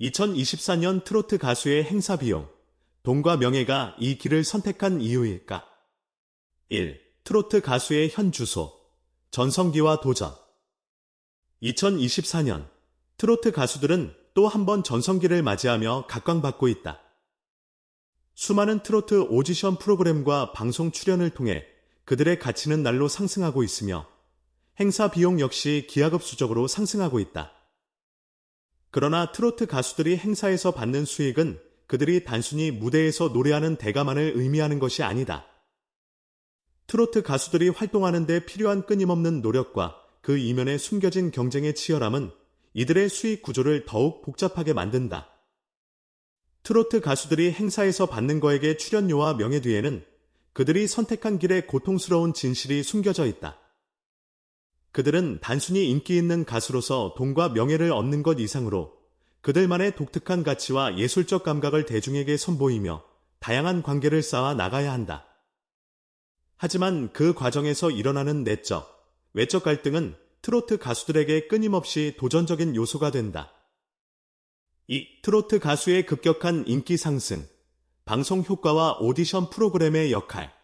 2024년 트로트 가수의 행사 비용, 돈과 명예가 이 길을 선택한 이유일까? 1. 트로트 가수의 현 주소, 전성기와 도전. 2024년, 트로트 가수들은 또 한 번 전성기를 맞이하며 각광받고 있다. 수많은 트로트 오디션 프로그램과 방송 출연을 통해 그들의 가치는 날로 상승하고 있으며 행사 비용 역시 기하급수적으로 상승하고 있다. 그러나 트로트 가수들이 행사에서 받는 수익은 그들이 단순히 무대에서 노래하는 대가만을 의미하는 것이 아니다. 트로트 가수들이 활동하는데 필요한 끊임없는 노력과 그 이면에 숨겨진 경쟁의 치열함은 이들의 수익 구조를 더욱 복잡하게 만든다. 트로트 가수들이 행사에서 받는 거에게 출연료와 명예 뒤에는 그들이 선택한 길에 고통스러운 진실이 숨겨져 있다. 그들은 단순히 인기 있는 가수로서 돈과 명예를 얻는 것 이상으로 그들만의 독특한 가치와 예술적 감각을 대중에게 선보이며 다양한 관계를 쌓아 나가야 한다. 하지만 그 과정에서 일어나는 내적, 외적 갈등은 트로트 가수들에게 끊임없이 도전적인 요소가 된다. 이 트로트 가수의 급격한 인기 상승, 방송 효과와 오디션 프로그램의 역할,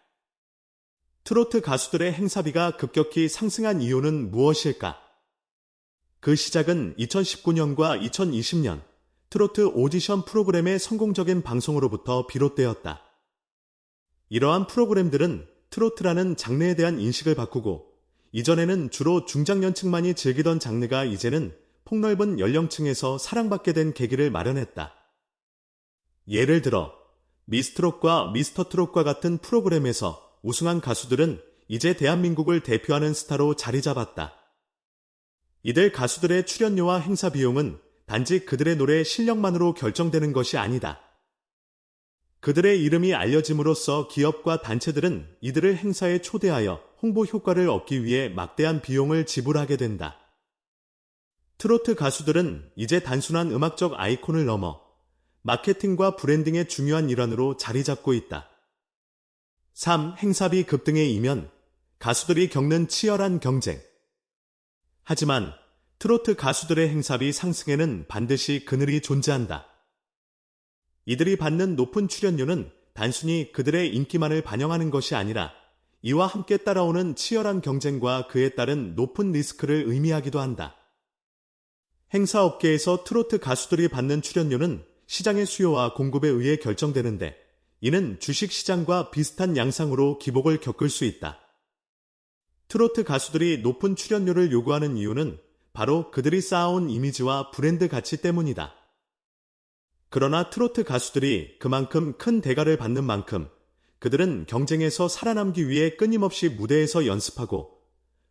트로트 가수들의 행사비가 급격히 상승한 이유는 무엇일까? 그 시작은 2019년과 2020년 트로트 오디션 프로그램의 성공적인 방송으로부터 비롯되었다. 이러한 프로그램들은 트로트라는 장르에 대한 인식을 바꾸고 이전에는 주로 중장년층만이 즐기던 장르가 이제는 폭넓은 연령층에서 사랑받게 된 계기를 마련했다. 예를 들어 미스트롯과 미스터트롯과 같은 프로그램에서 우승한 가수들은 이제 대한민국을 대표하는 스타로 자리 잡았다. 이들 가수들의 출연료와 행사 비용은 단지 그들의 노래 실력만으로 결정되는 것이 아니다. 그들의 이름이 알려짐으로써 기업과 단체들은 이들을 행사에 초대하여 홍보 효과를 얻기 위해 막대한 비용을 지불하게 된다. 트로트 가수들은 이제 단순한 음악적 아이콘을 넘어 마케팅과 브랜딩의 중요한 일환으로 자리 잡고 있다. 3. 행사비 급등의 이면 가수들이 겪는 치열한 경쟁. 하지만 트로트 가수들의 행사비 상승에는 반드시 그늘이 존재한다. 이들이 받는 높은 출연료는 단순히 그들의 인기만을 반영하는 것이 아니라 이와 함께 따라오는 치열한 경쟁과 그에 따른 높은 리스크를 의미하기도 한다. 행사업계에서 트로트 가수들이 받는 출연료는 시장의 수요와 공급에 의해 결정되는데 이는 주식시장과 비슷한 양상으로 기복을 겪을 수 있다. 트로트 가수들이 높은 출연료를 요구하는 이유는 바로 그들이 쌓아온 이미지와 브랜드 가치 때문이다. 그러나 트로트 가수들이 그만큼 큰 대가를 받는 만큼 그들은 경쟁에서 살아남기 위해 끊임없이 무대에서 연습하고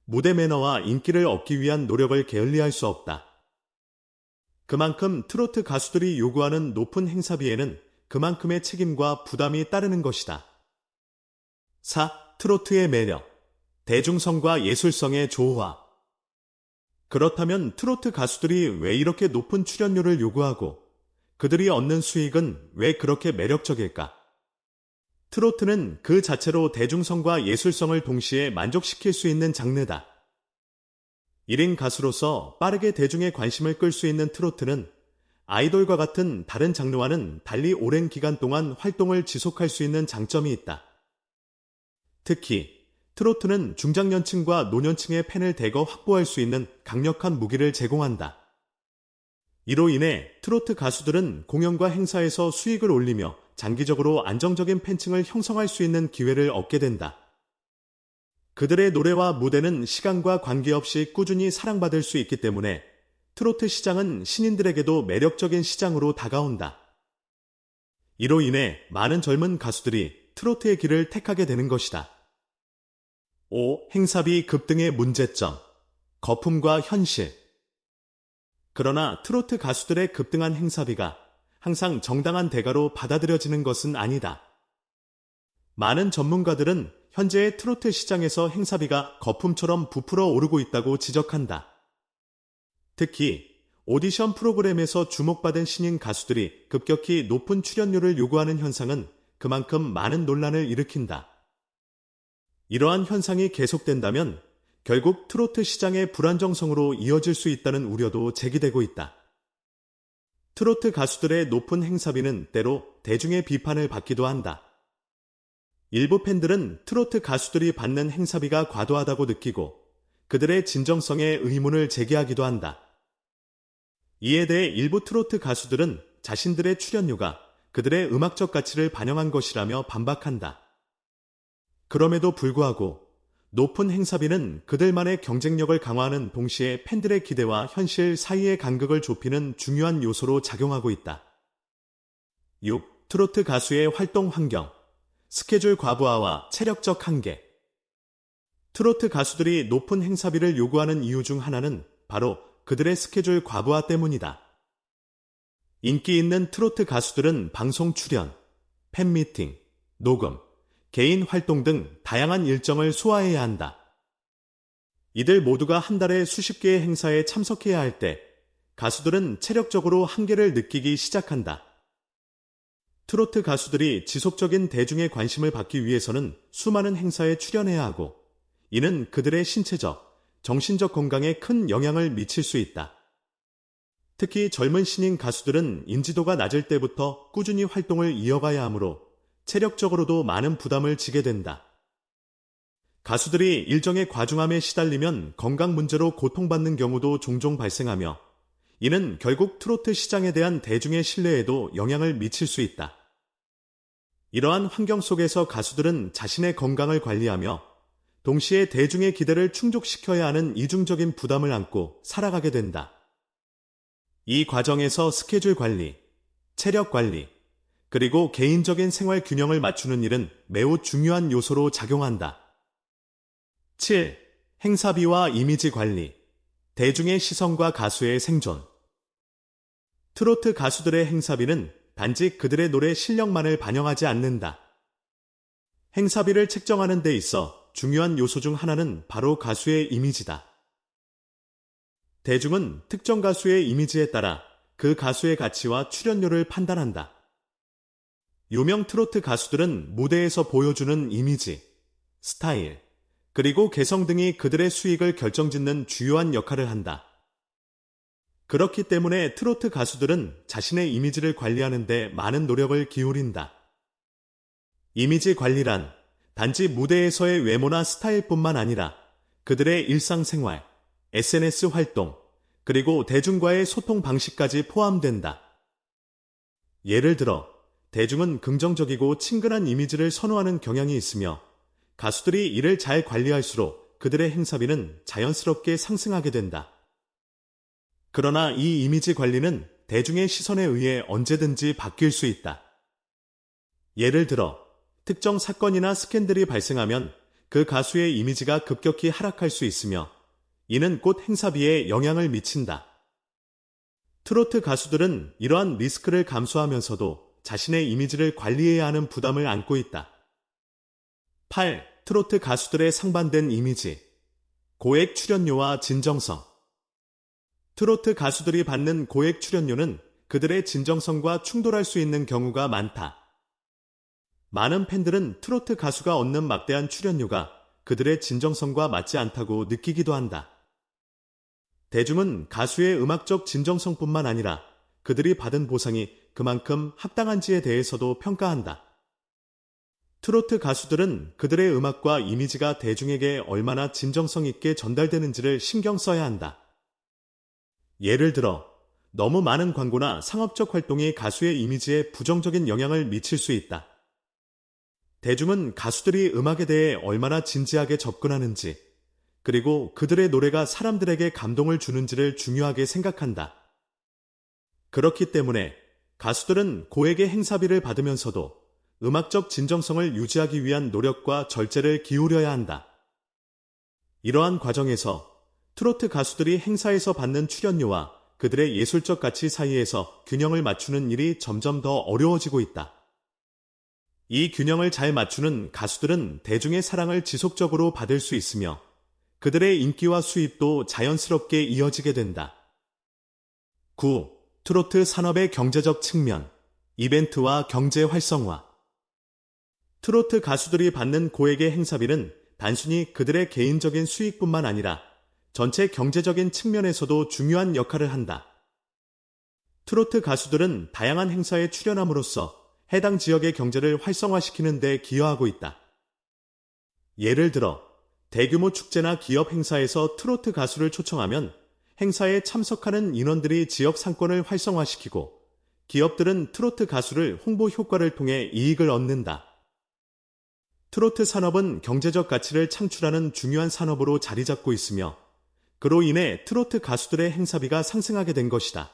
무대 매너와 인기를 얻기 위한 노력을 게을리할 수 없다. 그만큼 트로트 가수들이 요구하는 높은 행사비에는 그만큼의 책임과 부담이 따르는 것이다. 4. 트로트의 매력. 대중성과 예술성의 조화. 그렇다면 트로트 가수들이 왜 이렇게 높은 출연료를 요구하고 그들이 얻는 수익은 왜 그렇게 매력적일까? 트로트는 그 자체로 대중성과 예술성을 동시에 만족시킬 수 있는 장르다. 1인 가수로서 빠르게 대중의 관심을 끌 수 있는 트로트는 아이돌과 같은 다른 장르와는 달리 오랜 기간 동안 활동을 지속할 수 있는 장점이 있다. 특히 트로트는 중장년층과 노년층의 팬을 대거 확보할 수 있는 강력한 무기를 제공한다. 이로 인해 트로트 가수들은 공연과 행사에서 수익을 올리며 장기적으로 안정적인 팬층을 형성할 수 있는 기회를 얻게 된다. 그들의 노래와 무대는 시간과 관계없이 꾸준히 사랑받을 수 있기 때문에 트로트 시장은 신인들에게도 매력적인 시장으로 다가온다. 이로 인해 많은 젊은 가수들이 트로트의 길을 택하게 되는 것이다. 5. 행사비 급등의 문제점. 거품과 현실. 그러나 트로트 가수들의 급등한 행사비가 항상 정당한 대가로 받아들여지는 것은 아니다. 많은 전문가들은 현재의 트로트 시장에서 행사비가 거품처럼 부풀어 오르고 있다고 지적한다. 특히 오디션 프로그램에서 주목받은 신인 가수들이 급격히 높은 출연료를 요구하는 현상은 그만큼 많은 논란을 일으킨다. 이러한 현상이 계속된다면 결국 트로트 시장의 불안정성으로 이어질 수 있다는 우려도 제기되고 있다. 트로트 가수들의 높은 행사비는 때로 대중의 비판을 받기도 한다. 일부 팬들은 트로트 가수들이 받는 행사비가 과도하다고 느끼고 그들의 진정성에 의문을 제기하기도 한다. 이에 대해 일부 트로트 가수들은 자신들의 출연료가 그들의 음악적 가치를 반영한 것이라며 반박한다. 그럼에도 불구하고 높은 행사비는 그들만의 경쟁력을 강화하는 동시에 팬들의 기대와 현실 사이의 간극을 좁히는 중요한 요소로 작용하고 있다. 6. 트로트 가수의 활동 환경, 스케줄 과부하와 체력적 한계. 트로트 가수들이 높은 행사비를 요구하는 이유 중 하나는 바로 그들의 스케줄 과부하 때문이다. 인기 있는 트로트 가수들은 방송 출연, 팬미팅, 녹음, 개인 활동 등 다양한 일정을 소화해야 한다. 이들 모두가 한 달에 수십 개의 행사에 참석해야 할 때 가수들은 체력적으로 한계를 느끼기 시작한다. 트로트 가수들이 지속적인 대중의 관심을 받기 위해서는 수많은 행사에 출연해야 하고 이는 그들의 신체적, 정신적 건강에 큰 영향을 미칠 수 있다. 특히 젊은 신인 가수들은 인지도가 낮을 때부터 꾸준히 활동을 이어가야 하므로 체력적으로도 많은 부담을 지게 된다. 가수들이 일정의 과중함에 시달리면 건강 문제로 고통받는 경우도 종종 발생하며 이는 결국 트로트 시장에 대한 대중의 신뢰에도 영향을 미칠 수 있다. 이러한 환경 속에서 가수들은 자신의 건강을 관리하며 동시에 대중의 기대를 충족시켜야 하는 이중적인 부담을 안고 살아가게 된다. 이 과정에서 스케줄 관리, 체력 관리, 그리고 개인적인 생활 균형을 맞추는 일은 매우 중요한 요소로 작용한다. 7. 행사비와 이미지 관리, 대중의 시선과 가수의 생존. 트로트 가수들의 행사비는 단지 그들의 노래 실력만을 반영하지 않는다. 행사비를 책정하는 데 있어 중요한 요소 중 하나는 바로 가수의 이미지다. 대중은 특정 가수의 이미지에 따라 그 가수의 가치와 출연료를 판단한다. 유명 트로트 가수들은 무대에서 보여주는 이미지, 스타일, 그리고 개성 등이 그들의 수익을 결정짓는 주요한 역할을 한다. 그렇기 때문에 트로트 가수들은 자신의 이미지를 관리하는 데 많은 노력을 기울인다. 이미지 관리란 단지 무대에서의 외모나 스타일뿐만 아니라 그들의 일상생활, SNS 활동, 그리고 대중과의 소통 방식까지 포함된다. 예를 들어, 대중은 긍정적이고 친근한 이미지를 선호하는 경향이 있으며 가수들이 이를 잘 관리할수록 그들의 행사비는 자연스럽게 상승하게 된다. 그러나 이 이미지 관리는 대중의 시선에 의해 언제든지 바뀔 수 있다. 예를 들어, 특정 사건이나 스캔들이 발생하면 그 가수의 이미지가 급격히 하락할 수 있으며 이는 곧 행사비에 영향을 미친다. 트로트 가수들은 이러한 리스크를 감수하면서도 자신의 이미지를 관리해야 하는 부담을 안고 있다. 8. 트로트 가수들의 상반된 이미지. 고액 출연료와 진정성. 트로트 가수들이 받는 고액 출연료는 그들의 진정성과 충돌할 수 있는 경우가 많다. 많은 팬들은 트로트 가수가 얻는 막대한 출연료가 그들의 진정성과 맞지 않다고 느끼기도 한다. 대중은 가수의 음악적 진정성뿐만 아니라 그들이 받은 보상이 그만큼 합당한지에 대해서도 평가한다. 트로트 가수들은 그들의 음악과 이미지가 대중에게 얼마나 진정성 있게 전달되는지를 신경 써야 한다. 예를 들어, 너무 많은 광고나 상업적 활동이 가수의 이미지에 부정적인 영향을 미칠 수 있다. 대중은 가수들이 음악에 대해 얼마나 진지하게 접근하는지, 그리고 그들의 노래가 사람들에게 감동을 주는지를 중요하게 생각한다. 그렇기 때문에 가수들은 고액의 행사비를 받으면서도 음악적 진정성을 유지하기 위한 노력과 절제를 기울여야 한다. 이러한 과정에서 트로트 가수들이 행사에서 받는 출연료와 그들의 예술적 가치 사이에서 균형을 맞추는 일이 점점 더 어려워지고 있다. 이 균형을 잘 맞추는 가수들은 대중의 사랑을 지속적으로 받을 수 있으며 그들의 인기와 수입도 자연스럽게 이어지게 된다. 9. 트로트 산업의 경제적 측면, 이벤트와 경제 활성화. 트로트 가수들이 받는 고액의 행사비는 단순히 그들의 개인적인 수익뿐만 아니라 전체 경제적인 측면에서도 중요한 역할을 한다. 트로트 가수들은 다양한 행사에 출연함으로써 해당 지역의 경제를 활성화시키는 데 기여하고 있다. 예를 들어 대규모 축제나 기업 행사에서 트로트 가수를 초청하면 행사에 참석하는 인원들이 지역 상권을 활성화시키고 기업들은 트로트 가수를 홍보 효과를 통해 이익을 얻는다. 트로트 산업은 경제적 가치를 창출하는 중요한 산업으로 자리 잡고 있으며 그로 인해 트로트 가수들의 행사비가 상승하게 된 것이다.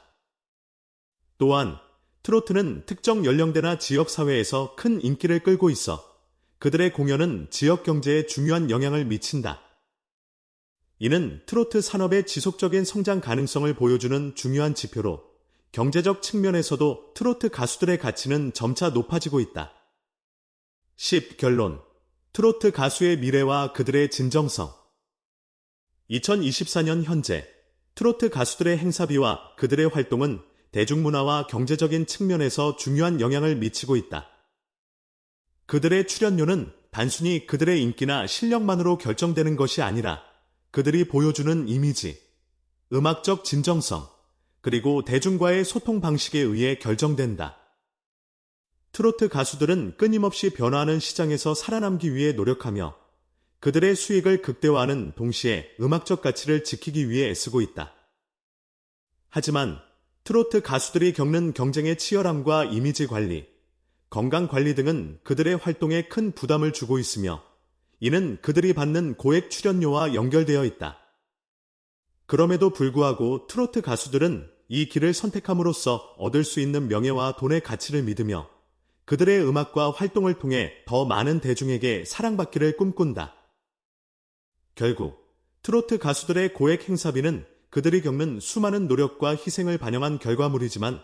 또한 트로트는 특정 연령대나 지역 사회에서 큰 인기를 끌고 있어 그들의 공연은 지역 경제에 중요한 영향을 미친다. 이는 트로트 산업의 지속적인 성장 가능성을 보여주는 중요한 지표로 경제적 측면에서도 트로트 가수들의 가치는 점차 높아지고 있다. 10. 결론. 트로트 가수의 미래와 그들의 진정성. 2024년 현재 트로트 가수들의 행사비와 그들의 활동은 대중문화와 경제적인 측면에서 중요한 영향을 미치고 있다. 그들의 출연료는 단순히 그들의 인기나 실력만으로 결정되는 것이 아니라 그들이 보여주는 이미지, 음악적 진정성, 그리고 대중과의 소통 방식에 의해 결정된다. 트로트 가수들은 끊임없이 변화하는 시장에서 살아남기 위해 노력하며 그들의 수익을 극대화하는 동시에 음악적 가치를 지키기 위해 애쓰고 있다. 하지만 트로트 가수들이 겪는 경쟁의 치열함과 이미지 관리, 건강 관리 등은 그들의 활동에 큰 부담을 주고 있으며 이는 그들이 받는 고액 출연료와 연결되어 있다. 그럼에도 불구하고 트로트 가수들은 이 길을 선택함으로써 얻을 수 있는 명예와 돈의 가치를 믿으며 그들의 음악과 활동을 통해 더 많은 대중에게 사랑받기를 꿈꾼다. 결국 트로트 가수들의 고액 행사비는 그들이 겪는 수많은 노력과 희생을 반영한 결과물이지만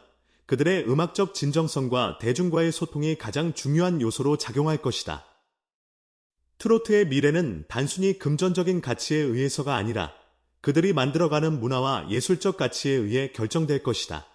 그들의 음악적 진정성과 대중과의 소통이 가장 중요한 요소로 작용할 것이다. 트로트의 미래는 단순히 금전적인 가치에 의해서가 아니라 그들이 만들어가는 문화와 예술적 가치에 의해 결정될 것이다.